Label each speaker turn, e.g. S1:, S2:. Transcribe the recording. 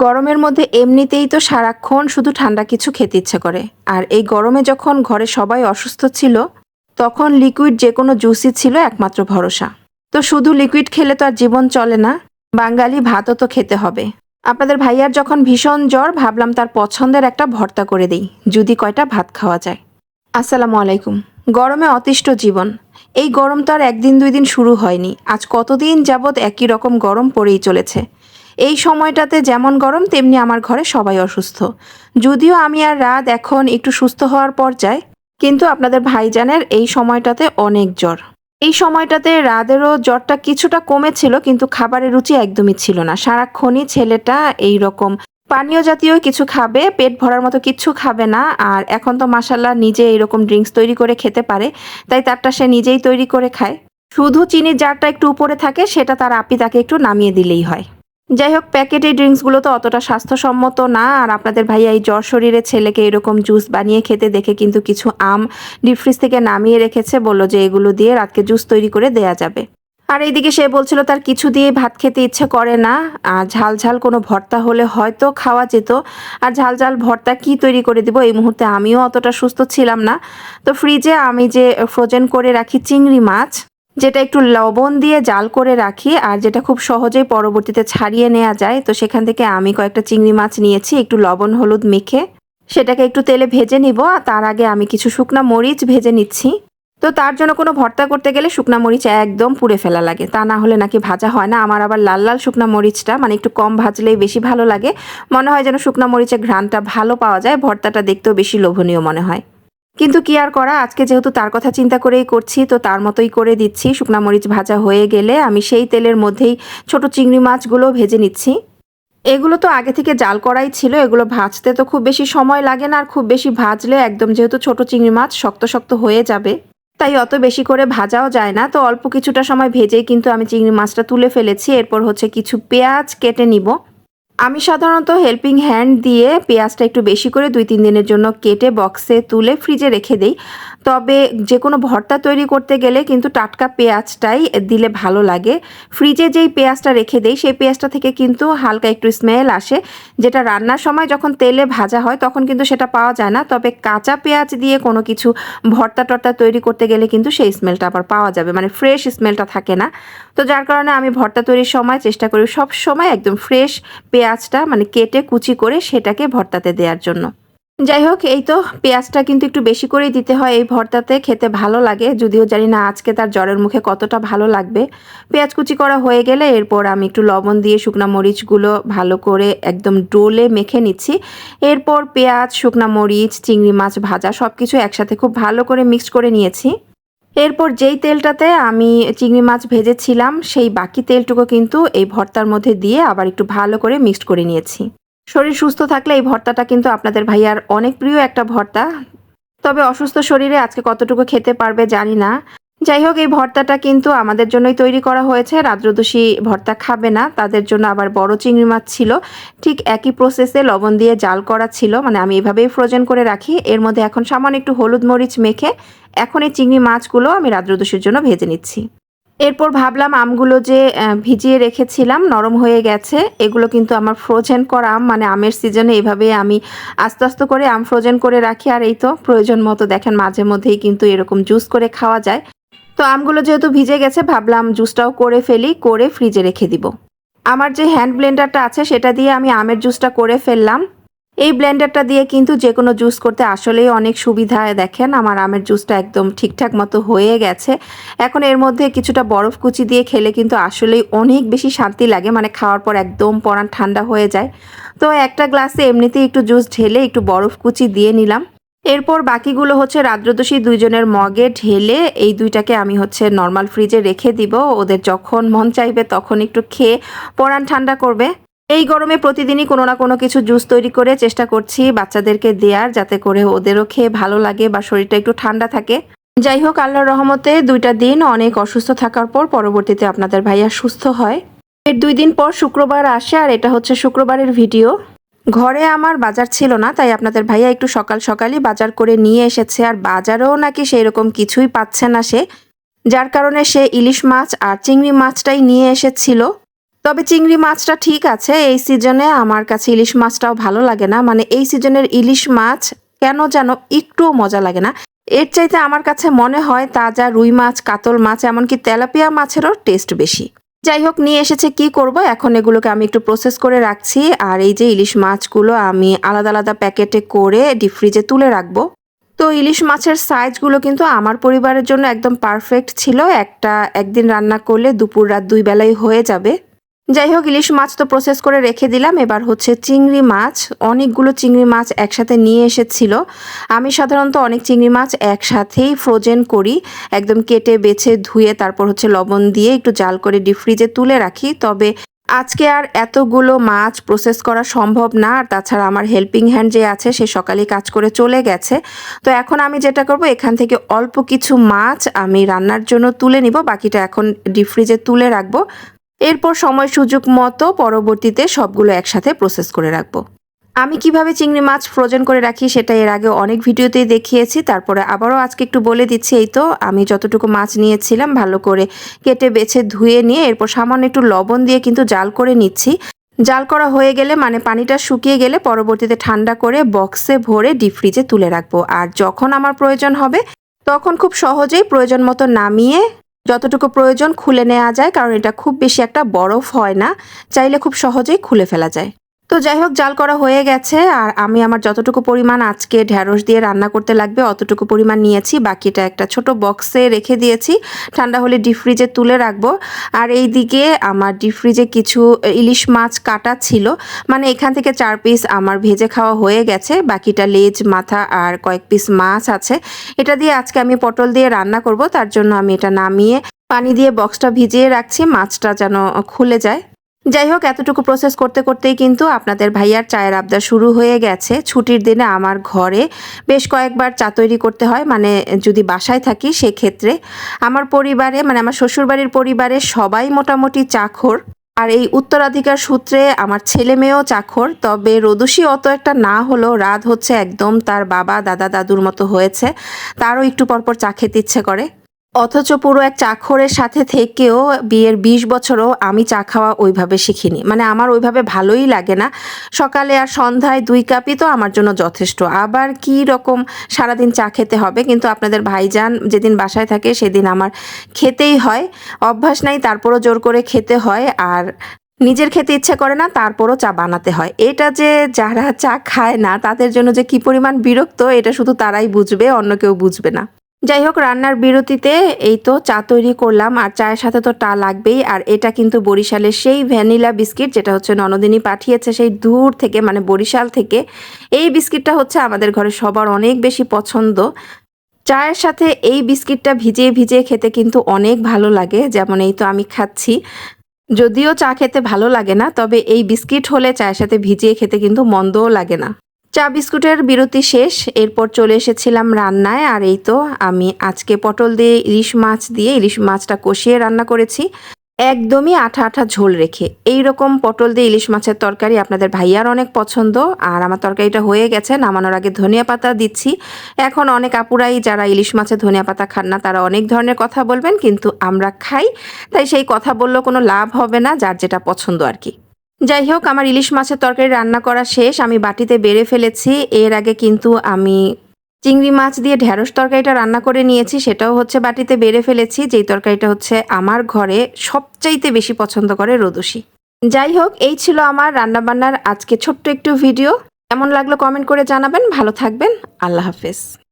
S1: গরমের মধ্যে এমনিতেই তো সারাক্ষণ শুধু ঠান্ডা কিছু খেতে ইচ্ছে করে। আর এই গরমে যখন ঘরে সবাই অসুস্থ ছিল, তখন লিকুইড যে কোনো জুসই ছিল একমাত্র ভরসা। তো শুধু লিকুইড খেলে তো আর জীবন চলে না, বাঙালি ভাতও তো খেতে হবে। আপনাদের ভাইয়ার যখন ভীষণ জ্বর, ভাবলাম তার পছন্দের একটা ভর্তা করে দিই, যদি কয়টা ভাত খাওয়া যায়। আসসালামু আলাইকুম। গরমে অতিষ্ঠ জীবন। এই গরম তো আর একদিন দুই দিন শুরু হয়নি। আজ কতদিন যাবৎ একই রকম গরম পড়েই চলেছে। এই সময়টাতে যেমন গরম, তেমনি আমার ঘরে সবাই অসুস্থ। যদিও আমি আর রাত এখন একটু সুস্থ হওয়ার পর্যায়ে, কিন্তু আপনাদের ভাইজানের এই সময়টাতে অনেক জ্বর। এই সময়টাতে রাদেরও জ্বরটা কিছুটা কমেছিল, কিন্তু খাবারের রুচি একদমই ছিল না। সারাক্ষণই ছেলেটা এই রকম পানীয় জাতীয় কিছু খাবে, পেট ভরার মতো কিচ্ছু খাবে না, আর এখন তো মাসাল্লাহ নিজে এরকম ড্রিঙ্কস তৈরি করে খেতে পারে, তাই তারটা সে নিজেই তৈরি করে খায়। শুধু চিনির জারটা একটু উপরে থাকে, সেটা তার আপি তাকে একটু নামিয়ে দিলেই হয়। যাই হোক প্যাকেট ড্রিঙ্কসগুলো তো অতটা স্বাস্থ্যসম্মত না, আর আপনাদের ভাইয়া এই জ্বর শরীরে ছেলেকে এরকম জুস বানিয়ে খেতে দেখে কিন্তু কিছু আম ডিপ ফ্রিজ থেকে নামিয়ে রেখেছে, বলল যে এগুলো দিয়ে রাতকে জুস তৈরি করে দেয়া যাবে। আর এইদিকে সে বলছিল, তার কিছু দিয়ে ভাত খেতে ইচ্ছে করে না, আর ঝাল ঝাল কোনো ভর্তা হলে হয়তো খাওয়া যেত, আর ঝাল ঝাল ভর্তা কি তৈরি করে দিব, এই মুহূর্তে আমিও অতটা সুস্থ ছিলাম না। তো ফ্রিজে আমি যে ফ্রোজেন করে রাখি চিংড়ি মাছ যেটা একটু লবণ দিয়ে জাল করে রাখি আর যেটা খুব সহজেই পরবর্তীতে ছাড়িয়ে নেওয়া যায়, তো সেখান থেকে আমি কয়েকটা চিংড়ি মাছ নিয়েছি, একটু লবণ হলুদ মেখে। সেটাকে একটু তেলে ভেজে নিব আর তার আগে আমি কিছু শুকনা মরিচ ভেজে নিচ্ছি। তো তার জন্য কোনো ভর্তা করতে গেলে শুকনা মরিচ একদম পুড়ে ফেলা লাগে, তা না হলে নাকি ভাজা হয় না। আমার আবার লাল লাল শুকনা মরিচটা মানে একটু কম ভাজলেই বেশি ভালো লাগে। মনে হয় যেন শুকনা মরিচের ঘ্রাণটা ভালো পাওয়া যায়, ভর্তাটা দেখতেও বেশি লোভনীয় মনে হয়। কিন্তু কি আর করা? আজকে যেহেতু তার কথা চিন্তা করেই করছি, তো তার মতোই করে দিচ্ছি। শুকনা মরিচ ভাজা হয়ে গেলে আমি সেই তেলের মধ্যেই ছোট চিংড়ি মাছগুলো ভেজে নিচ্ছি। এগুলো তো আগে থেকে জাল করাই ছিল, এগুলো ভাজতে তো খুব বেশি সময় লাগে না, আর খুব বেশি ভাজলে একদম যেহেতু ছোট চিংড়ি মাছ, শক্ত শক্ত হয়ে যাবে। তাই অত বেশি করে ভাজাও যায় না, তো অল্প কিছুটা সময় ভেজেই কিন্তু আমি চিংড়ি মাছটা তুলে ফেলেছি। এরপর হচ্ছে কিছু পেঁয়াজ কেটে নিব। আমি সাধারণত হেল্পিং হ্যান্ড দিয়ে পেঁয়াজটা একটু বেশি করে দুই, তিন দিনের জন্য কেটে বক্সে তুলে ফ্রিজে রেখে দেই। তবে যে কোনো ভর্তা তৈরি করতে গেলে কিন্তু টাটকা পেঁয়াজটাই দিলে ভালো লাগে। ফ্রিজে যেই পেঁয়াজটা রেখে দেই, সেই পেঁয়াজটা থেকে কিন্তু হালকা একটু স্মেল আসে। যেটা রান্নার সময় যখন তেলে ভাজা হয়, তখন কিন্তু সেটা পাওয়া যায় না। তবে কাঁচা পেঁয়াজ দিয়ে কোনো কিছু ভর্তা টর্তা তৈরি করতে গেলে কিন্তু সেই স্মেলটা আবার পাওয়া যাবে। মানে ফ্রেশ স্মেলটা থাকে না। তো যার কারণে আমি ভর্তা তৈরির সময় চেষ্টা করি সব সময় একদম ফ্রেশ পেঁয়াজটা মানে কেটে কুচি করে সেটাকে ভর্তাতে দেওয়ার জন্য। যাই হোক, এই তো পেঁয়াজটা কিন্তু একটু বেশি করেই দিতে হয়। এই ভর্তাতে খেতে ভালো লাগে, যদিও জানি না আজকে তার জ্বরের মুখে কতটা ভালো লাগবে। পেঁয়াজ কুচি করা হয়ে গেলে এরপর আমি একটু লবণ দিয়ে শুকনা মরিচগুলো ভালো করে একদম ডোলে মেখে নিচ্ছি। এরপর পেঁয়াজ, শুকনা মরিচ, চিংড়ি মাছ ভাজা সব কিছু একসাথে খুব ভালো করে মিক্স করে নিয়েছি। এরপর যেই তেলটাতে আমি চিংড়ি মাছ ভেজেছিলাম, সেই বাকি তেলটুকু কিন্তু এই ভর্তার মধ্যে দিয়ে আবার একটু ভালো করে মিক্সড করে নিয়েছি। শরীর সুস্থ থাকলে এই ভর্তাটা কিন্তু আপনাদের ভাইয়ার অনেক প্রিয় একটা ভর্তা। তবে অসুস্থ শরীরে আজকে কতটুকু খেতে পারবে জানি না। যাই হোক এই ভর্তাটা কিন্তু আমাদের জন্যই তৈরি করা হয়েছে। রাদ্রদোষী ভর্তা খাবে না, তাদের জন্য আবার বড় চিংড়ি মাছ ছিল। ঠিক একই প্রসেসে লবণ দিয়ে জাল করা ছিল মানে আমি এভাবেই ফ্রোজেন করে রাখি। এর মধ্যে এখন সামান্য একটু হলুদ মরিচ মেখে এখন এই চিংড়ি মাছগুলো আমি রাদ্রদোষীর জন্য ভেজে নিচ্ছি। এরপর ভাবলাম আমগুলো যে ভিজিয়ে রেখেছিলাম, নরম হয়ে গেছে, এগুলো কিন্তু আমার ফ্রোজেন করা আম মানে আমের সিজনে এভাবে আমি আস্তে আস্তে করে আম ফ্রোজেন করে রাখি। আর এই তো, প্রয়োজন মতো দেখেন মাঝে মধ্যেই কিন্তু এরকম জুস করে খাওয়া যায়। তো আমগুলো যেহেতু ভিজে গেছে, ভাবলাম জুসটাও করে ফেলি, করে ফ্রিজে রেখে দিব। আমার যে হ্যান্ড ব্লেন্ডারটা আছে, সেটা দিয়ে আমি আমের জুসটা করে ফেললাম। এই ব্লেন্ডারটা দিয়ে কিন্তু যে কোনো জুস করতে আসলেই অনেক সুবিধা। দেখেন, আমার আমের জুসটা একদম ঠিকঠাক মতো হয়ে গেছে। এখন এর মধ্যে কিছুটা বরফ কুচি দিয়ে খেলে কিন্তু আসলেই অনেক বেশি শান্তি লাগে। মানে খাওয়ার পর একদম পরান ঠান্ডা হয়ে যায়। তো একটা গ্লাসে এমনিতেই একটু জুস ঢেলে একটু বরফ কুচি দিয়ে নিলাম। এরপর বাকিগুলো হচ্ছে রাদ্রদোষী দুইজনের মগে ঢেলে এই দুইটাকে আমি হচ্ছে নর্মাল ফ্রিজে রেখে দিব। ওদের যখন মন চাইবে তখন একটু খেয়ে পরান ঠান্ডা করবে। এই গরমে প্রতিদিনই কোনো না কোনো কিছু জুস তৈরি করে চেষ্টা করছি বাচ্চাদেরকে দেওয়ার যাতে করে ওদেরও খেয়ে ভালো লাগে বা শরীরটা একটু ঠান্ডা থাকে। যাই হোক, আল্লাহর রহমতে দুইটা দিন অনেক অসুস্থ থাকার পর পরবর্তীতে আপনাদের ভাইয়া সুস্থ হয়। এর দুই দিন পর শুক্রবার আসে আর এটা হচ্ছে শুক্রবারের ভিডিও ঘরে আমার বাজার ছিল না, তাই আপনাদের ভাইয়া একটু সকাল সকালই বাজার করে নিয়ে এসেছে, আর বাজারেও নাকি সেই রকম কিছুই পাচ্ছে না সে। যার কারণে সে ইলিশ মাছ আর চিংড়ি মাছটাই নিয়ে এসেছিল। তবে চিংড়ি মাছটা ঠিক আছে, এই সিজনে আমার কাছে ইলিশ মাছটাও ভালো লাগে না। মানে এই সিজনের ইলিশ মাছ কেন যেন একটুও মজা লাগে না। এর চাইতে আমার কাছে মনে হয় তাজা রুই মাছ, কাতল মাছ, এমনকি তেলাপিয়া মাছেরও টেস্ট বেশি। যাই হোক নিয়ে এসেছে কি করব? এখন এগুলোকে আমি একটু প্রসেস করে রাখছি। আর এই যে ইলিশ মাছগুলো আমি আলাদা আলাদা প্যাকেটে করে ডিপ ফ্রিজে তুলে রাখব। তো ইলিশ মাছের সাইজগুলো কিন্তু আমার পরিবারের জন্য একদম পারফেক্ট ছিল। একটা একদিন রান্না করলে দুপুর রাত দুই বেলায় হয়ে যাবে। যাই হোক ইলিশ মাছ তো প্রসেস করে রেখে দিলাম। এবার হচ্ছে চিংড়ি মাছ। অনেকগুলো চিংড়ি মাছ একসাথে নিয়ে এসেছিল। আমি সাধারণত অনেক চিংড়ি মাছ একসাথেই ফ্রোজেন করি। একদম কেটে, বেছে, ধুয়ে, তারপর হচ্ছে লবণ দিয়ে একটু জাল করে ডিপ ফ্রিজে তুলে রাখি। তবে আজকে আর এতগুলো মাছ প্রসেস করা সম্ভব না। আর তাছাড়া আমার হেল্পিং হ্যান্ড যে আছে, সে সকালে কাজ করে চলে গেছে। তো এখন আমি যেটা করব, এখান থেকে অল্প কিছু মাছ আমি রান্নার জন্য তুলে নিব। বাকিটা এখন ডিপ ফ্রিজে তুলে রাখব। এরপর সময় সুযোগ মতো পরবর্তীতে সবগুলো একসাথে প্রসেস করে রাখব। আমি কীভাবে চিংড়ি মাছ ফ্রোজেন করে রাখি সেটা এর আগে অনেক ভিডিওতেই দেখিয়েছি, তারপরে আবারও আজকে একটু বলে দিচ্ছি এই তো, আমি যতটুকু মাছ নিয়েছিলাম ভালো করে কেটে বেছে ধুয়ে নিয়ে এরপর সামান্য একটু লবণ দিয়ে কিন্তু জাল করে নিচ্ছি। জাল করা হয়ে গেলে মানে পানিটা শুকিয়ে গেলে পরবর্তীতে ঠান্ডা করে বক্সে ভরে ডিপ ফ্রিজে তুলে রাখব। আর যখন আমার প্রয়োজন হবে, তখন খুব সহজেই প্রয়োজন মতো নামিয়ে যতটুকু প্রয়োজন খুলে নেওয়া যায়, কারণ এটা খুব বেশি একটা বরফ হয় না। চাইলে খুব সহজেই খুলে ফেলা যায়। তো যাই হোক, জাল করা হয়ে গেছে আর আমি আমার যতটুকু পরিমাণ আজকে ঢ্যাঁড়স দিয়ে রান্না করতে লাগবে অতটুকু পরিমাণ নিয়েছি। বাকিটা একটা ছোট বক্সে রেখে দিয়েছি। ঠান্ডা হলে ডিপ ফ্রিজে তুলে রাখব। আর এই দিকে আমার ডিপ ফ্রিজে কিছু ইলিশ মাছ কাটা ছিল। মানে এখান থেকে চার পিস আমার ভেজে খাওয়া হয়ে গেছে। বাকিটা লেজ, মাথা আর কয়েক পিস মাছ আছে। এটা দিয়ে আজকে আমি পটল দিয়ে রান্না করব। তার জন্য আমি এটা নামিয়ে পানি দিয়ে বক্সটা ভিজিয়ে রাখছি। মাছটা যেন খুলে যায়। যাই হোক এতটুকু প্রসেস করতে করতেই কিন্তু আপনাদের ভাইয়ার চায়ের আবদা শুরু হয়ে গেছে। ছুটির দিনে আমার ঘরে বেশ কয়েকবার চা তৈরি করতে হয়। মানে যদি বাসায় থাকি, সেক্ষেত্রে আমার পরিবারে মানে আমার শ্বশুরবাড়ির পরিবারে সবাই মোটামুটি চাখর। আর এই উত্তরাধিকার সূত্রে আমার ছেলে মেয়েও চাখর। তবে রদুষি অত একটা না হলেও রাত হচ্ছে একদম তার বাবা, দাদা, দাদুর মতো হয়েছে। তারও একটু পরপর চা খেতে ইচ্ছে করে। অথচ পুরো এক চাখরের সাথে থেকেও বিয়ের বিশ বছরও আমি চা খাওয়া ওইভাবে শিখিনি। মানে আমার ওইভাবে ভালোই লাগে না। সকালে আর সন্ধ্যায় দুই কাপই তো আমার জন্য যথেষ্ট। আবার কি রকম সারাদিন চা খেতে হবে? কিন্তু আপনাদের ভাইজান যেদিন বাসায় থাকে সেদিন আমার খেতেই হয়। অভ্যাস নাই, তারপরও জোর করে খেতে হয়। আর নিজের খেতে ইচ্ছে করে না, তারপরও চা বানাতে হয়। এটা যে যারা চা খায় না, তাদের জন্য যে কি পরিমাণ বিরক্ত, এটা শুধু তারাই বুঝবে, অন্য কেউ বুঝবে না। যাই হোক রান্নার বিরতিতে এই তো চা তৈরি করলাম আর চায়ের সাথে তো টা লাগবেই। আর এটা কিন্তু বরিশালের সেই ভ্যানিলা বিস্কিট যেটা হচ্ছে ননদিনী পাঠিয়েছে সেই দূর থেকে মানে বরিশাল থেকে। এই বিস্কিটটা হচ্ছে আমাদের ঘরে সবার অনেক বেশি পছন্দ। চায়ের সাথে এই বিস্কিটটা ভিজিয়ে ভিজিয়ে খেতে কিন্তু অনেক ভালো লাগে, যেমন এই তো আমি খাচ্ছি। যদিও চা খেতে ভালো লাগে না, তবে এই বিস্কিট হলে চায়ের সাথে ভিজিয়ে খেতে কিন্তু মন্দও লাগে না। চা বিস্কুটের বিরতি শেষ, এরপর চলে এসেছিলাম রান্নায়। আর এই তো, আমি আজকে পটল দিয়ে ইলিশ মাছ দিয়ে ইলিশ মাছটা কষিয়ে রান্না করেছি। একদমই আঠা আঠা ঝোল রেখে। এই রকম পটল দিয়ে ইলিশ মাছের তরকারি আপনাদের ভাইয়ার অনেক পছন্দ। আর আমার তরকারিটা হয়ে গেছে, নামানোর আগে ধনিয়া পাতা দিচ্ছি। এখন অনেক আপুরাই যারা ইলিশ মাছে ধনিয়া পাতা খান না, তারা অনেক ধরনের কথা বলবেন, কিন্তু আমরা খাই। তাই সেই কথা বললেও কোনো লাভ হবে না, যার যেটা পছন্দ আর কি। যাই হোক, আমার ইলিশ মাছের তরকারি রান্না করা শেষ। আমি বাটিতে বেড়ে ফেলেছি। এর আগে কিন্তু আমি চিংড়ি মাছ দিয়ে ঢ্যাঁড়স তরকারিটা রান্না করে নিয়েছি। সেটাও হচ্ছে বাটিতে বেড়ে ফেলেছি। যেই তরকারিটা হচ্ছে আমার ঘরে সবচাইতে বেশি পছন্দ করে রোদসি যাই হোক, এই ছিল আমার রান্নাবান্নার আজকে ছোট্ট একটু ভিডিও। কেমন লাগল কমেন্ট করে জানাবেন। ভালো থাকবেন। আল্লাহ হাফেজ।